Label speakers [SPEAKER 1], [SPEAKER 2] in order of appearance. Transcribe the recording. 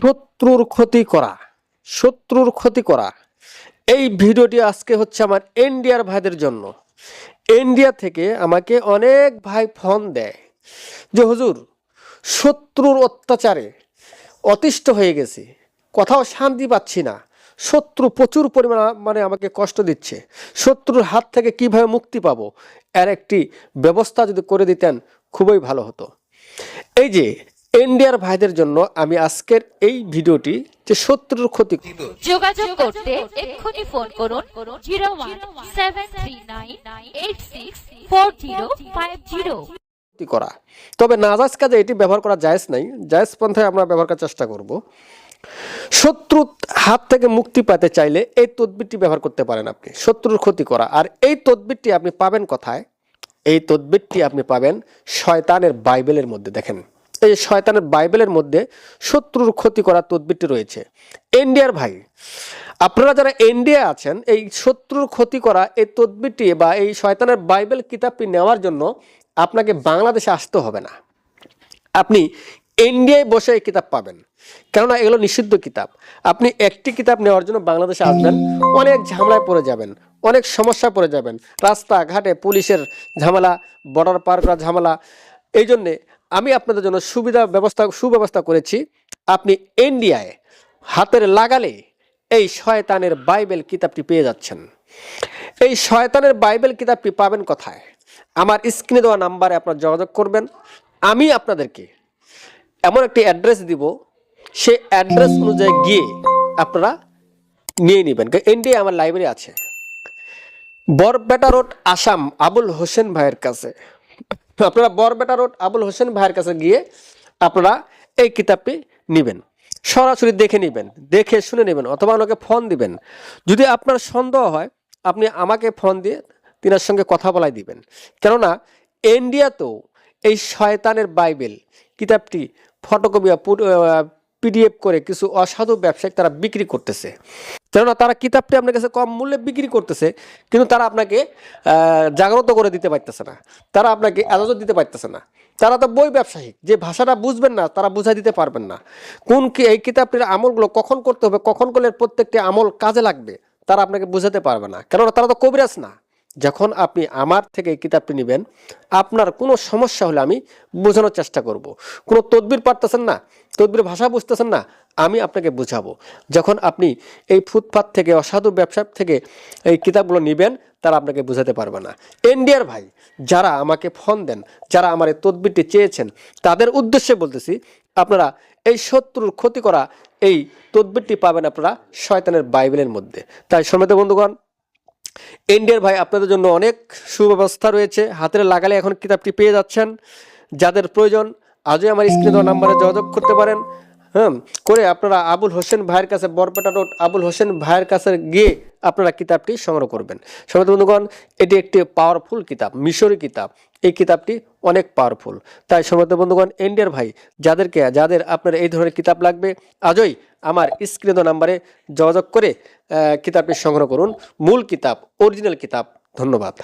[SPEAKER 1] শত্রুর ক্ষতি করা, শত্রুর ক্ষতি করা। এই ভিডিওটি আজকে হচ্ছে আমার ইন্ডিয়ার ভাইদের জন্য। ইন্ডিয়া থেকে আমাকে অনেক ভাই ফোন দেয় যে, হুজুর, শত্রুর অত্যাচারে অতিষ্ঠ হয়ে গেছি, কোথাও শান্তি পাচ্ছি না, শত্রু প্রচুর পরিমাণ মানে আমাকে কষ্ট দিচ্ছে, শত্রুর হাত থেকে কীভাবে মুক্তি পাবো, এর একটি ব্যবস্থা যদি করে দিতেন, খুবই ভালো হতো। এই যে ইন্ডিয়ার ভাইদের জন্য আমি আজকের এই ভিডিওটি যে শত্রুর ক্ষতি
[SPEAKER 2] যোগাযোগ করতে এক্ষুনি ফোন করুন zero one seven three nine eight six four zero five zero.
[SPEAKER 1] করা। তবে নাজাজ কাজে এটি ব্যবহার করা জায়েজ নাই। জায়েজ পন্থায় আমরা ব্যবহার করার চেষ্টা করব। শত্রুর হাত থেকে মুক্তি পেতে চাইলে এই তদবিরটি ব্যবহার করতে পারেন আপনি। শত্রুর ক্ষতি করা। আর এই তদবিরটি আপনি পাবেন কোথায়? এই তদবিরটি আপনি পাবেন শয়তানের বাইবেলের মধ্যে। দেখেন। এই যে শয়তানের বাইবেলের মধ্যে শত্রুর ক্ষতি করা তদবিরটি রয়েছে। ইন্ডিয়ার ভাই, আপনারা যারা ইন্ডিয়া আছেন, এই শত্রুর ক্ষতি করা এই তদবিরটি বা এই শয়তানের বাইবেল কিতাবটি নেওয়ার জন্য আপনাকে বাংলাদেশে আসতে হবে না। আপনি ইন্ডিয়ায় বসে এই কিতাব পাবেন। কেননা এগুলো নিষিদ্ধ কিতাব। আপনি একটি কিতাব নেওয়ার জন্য বাংলাদেশে আসবেন, অনেক ঝামেলায় পড়ে যাবেন, অনেক সমস্যায় পড়ে যাবেন, রাস্তাঘাটে পুলিশের ঝামেলা, বর্ডার পার করা ঝামেলা এই জন্যে আমি আপনাদের জন্য সুবিধা ব্যবস্থা, সুব্যবস্থা করেছি। আপনি ইন্ডিয়ায় হাতের লাগালে এই শয়তানের বাইবেল কিতাবটি পেয়ে যাচ্ছেন। এই শয়তানের বাইবেল কিতাবটি পাবেন কোথায়? আমার স্ক্রিনে দেওয়া নাম্বারে আপনার যোগাযোগ করবেন। আমি আপনাদেরকে এমন একটি অ্যাড্রেস দিব, সেই অ্যাড্রেস অনুযায়ী গিয়ে আপনারা নিয়ে নেবেন। ইন্ডিয়া আমার লাইব্রেরি আছে। বরবেটা রোড, আসাম, আবুল হোসেন ভাইয়ের কাছে। আপনারা বরবেটা রোড আবুল হোসেন ভাইয়ের কাছে গিয়ে আপনারা এই কিতাবটি নেবেন। সরাসরি দেখে নেবেন, দেখে শুনে নেবেন অথবা ওনাকে ফোন দিবেন। যদি আপনার সন্দেহ হয়, আপনি আমাকে ফোন দিয়ে তিনার সঙ্গে কথা বলাই দিবেন। কেননা ইন্ডিয়াতেও এই শয়তানের বাইবেল কিতাবটি, ফটোকপি পিডিএফ করে কিছু অসাধু ব্যবসায়িক তারা বিক্রি করতেছে। কেননা তারা কিতাবটি আপনার কাছে কম মূল্যে বিক্রি করতেছে, কিন্তু তারা আপনাকে জাগ্রত করে দিতে পারতেছে না। তারা আপনাকে এজাজত দিতে পারতেছে না। তারা তো বই ব্যবসায়িক, যে ভাষাটা বুঝবেন না, তারা বুঝাই দিতে পারবেন না। কোন কি এই কিতাবটির আমলগুলো কখন করতে হবে, কখন করলে প্রত্যেকটি আমল কাজে লাগবে, তারা আপনাকে বুঝাতে পারবে না। কেননা তারা তো কবিরাজ না। যখন আপনি আমার থেকে এই কিতাবটি নেবেন, আপনার কোনো সমস্যা হলে আমি বোঝানোর চেষ্টা করব। কোনো তদবির পারতেছেন না, তদবির ভাষা বুঝতেছেন না, আমি আপনাকে বোঝাবো। যখন আপনি এই ফুটপাথ থেকে, অসাধু ব্যবসা থেকে এই কিতাবগুলো নেবেন, তারা আপনাকে বোঝাতে পারবে না। ইন্ডিয়ার ভাই, যারা আমাকে ফোন দেন, যারা আমার এই তদবিরটি চেয়েছেন, তাদের উদ্দেশ্যে বলতেছি, আপনারা এই শত্রুর ক্ষতি করা এই তদবিরটি পাবেন আপনারা শয়তানের বাইবেলের মধ্যে। তাই সমেত বন্ধুগণ ইন্ডিয়ার ভাই, আপনাদের জন্য অনেক সুব্যবস্থা রয়েছে। হাতের লাগালে এখন কিতাবটি পেয়ে যাচ্ছেন। যাদের প্রয়োজন, আজই আমার স্ক্রিনে নাম্বারে যোগাযোগ করতে পারেন। হ্যাঁ করে আপনারা আবুল হোসেন ভাইয়ের কাছে বরপেটা রোড আবুল হোসেন ভাইয়ের কাছে গিয়ে আপনারা কিতাবটি সংগ্রহ করবেন। সমিত বন্ধুগণ, এটি একটি পাওয়ারফুল কিতাব, মিশরি কিতাব। এই কিতাবটি অনেক পাওয়ারফুল তাই সমিত বন্ধুগণ ইন্ডিয়ার ভাই, যাদেরকে, যাদের আপনার এই ধরনের কিতাব লাগবে, আজই আমার স্ক্রিনে নাম্বারে যোগাযোগ করে কিতাবটি সংগ্রহ করুন। মূল কিতাব অরিজিনাল কিতাব, ধন্যবাদ।